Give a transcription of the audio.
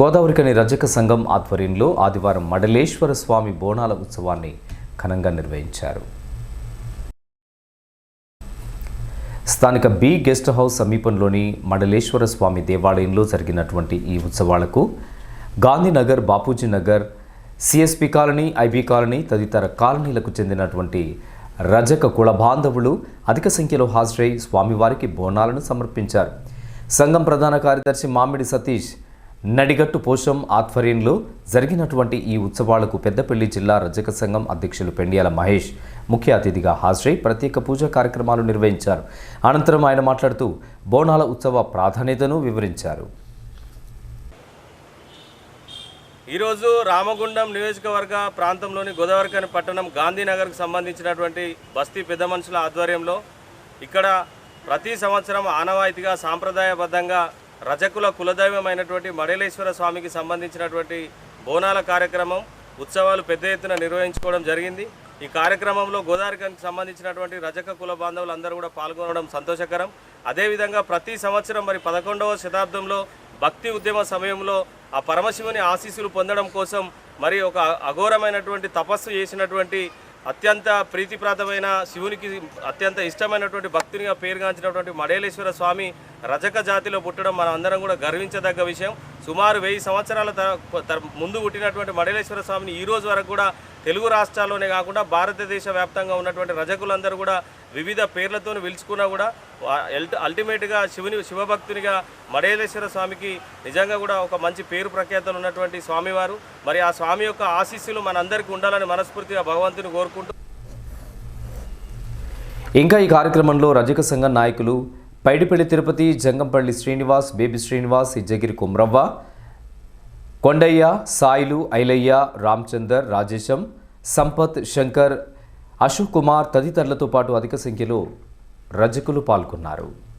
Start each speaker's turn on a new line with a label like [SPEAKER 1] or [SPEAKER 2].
[SPEAKER 1] గోదావరికని రజక సంఘం ఆధ్వర్యంలో ఆదివారం మడలేశ్వర స్వామి బోనాల ఉత్సవాన్ని ఘనంగా నిర్వహించారు. స్థానిక బి గెస్ట్ హౌస్ సమీపంలోని మండలేశ్వర స్వామి దేవాలయంలో జరిగినటువంటి ఈ ఉత్సవాలకు Gandhinagar Bapuji Nagar CSP colony IB colony తదితర కాలనీలకు చెందినటువంటి రజక కుల బాంధవులు అధిక సంఖ్యలో హాజరై స్వామివారికి బోనాలను సమర్పించారు. సంఘం ప్రధాన కార్యదర్శి మామిడి సతీష్ నడిగట్టు పోషం ఆధ్వర్యంలో జరిగినటువంటి ఈ ఉత్సవాలకు పెద్దపల్లి జిల్లా రజక సంఘం అధ్యక్షులు పెండియాల మహేష్ ముఖ్య అతిథిగా హాజరై ప్రత్యేక పూజా కార్యక్రమాలు నిర్వహించారు. అనంతరం ఆయన మాట్లాడుతూ బోనాల ఉత్సవ ప్రాధాన్యతను వివరించారు.
[SPEAKER 2] ఈరోజు రామగుండం నియోజకవర్గ ప్రాంతంలోని గోదావరికని పట్టణం గాంధీనగర్కు సంబంధించినటువంటి బస్తీ పెద్ద మనుషుల ఆధ్వర్యంలో ఇక్కడ ప్రతి సంవత్సరం ఆనవాయితీగా సాంప్రదాయబద్ధంగా రజకుల కులదైవమైనటువంటి మడేలేశ్వర స్వామికి సంబంధించినటువంటి బోనాల కార్యక్రమం ఉత్సవాలు పెద్ద ఎత్తున నిర్వహించుకోవడం జరిగింది. ఈ కార్యక్రమంలో గోదావరికి సంబంధించినటువంటి రజక కుల బాంధవులు అందరూ కూడా పాల్గొనడం సంతోషకరం. అదేవిధంగా ప్రతి సంవత్సరం మరి పదకొండవ శతాబ్దంలో భక్తి ఉద్యమ సమయంలో ఆ పరమశివుని ఆశీస్సులు పొందడం కోసం మరి ఒక అఘోరమైనటువంటి తపస్సు చేసినటువంటి అత్యంత ప్రీతిప్రాతమైన శివునికి అత్యంత ఇష్టమైనటువంటి భక్తునిగా పేరుగాంచినటువంటి మడేలేశ్వర స్వామి రజక జాతిలో పుట్టడం మనం అందరం కూడా గర్వించదగ్గ విషయం. సుమారు వెయ్యి సంవత్సరాల త- ముందు పుట్టినటువంటి మడేలేశ్వర స్వామిని ఈ రోజు వరకు కూడా తెలుగు రాష్ట్రాల్లోనే కాకుండా భారతదేశ వ్యాప్తంగా ఉన్నటువంటి రజకులందరూ కూడా వివిధ పేర్లతో పిలుచుకున్నా కూడా అల్టిమేట్గా శివుని శివభక్తునిగా మడేలేశ్వర స్వామికి నిజంగా కూడా ఒక మంచి పేరు ప్రఖ్యాతలు ఉన్నటువంటి స్వామివారు. మరి ఆ స్వామి యొక్క ఆశీస్సులు మనందరికీ ఉండాలని మనస్ఫూర్తిగా భగవంతుని కోరుకుంటూ
[SPEAKER 1] ఇంకా ఈ కార్యక్రమంలో రజక సంఘం నాయకులు పైడిపల్లి తిరుపతి జంగంపల్లి శ్రీనివాస్ బేబీ శ్రీనివాస్ ఇజ్జగిరి కుమ్రవ్వ కొండయ్య సాయిలు ఐలయ్య రామచందర్ రాజేశం సంపత్ శంకర్ అశోక్ కుమార్ తదితరులతో పాటు అధిక సంఖ్యలో రజకులు పాల్గొన్నారు.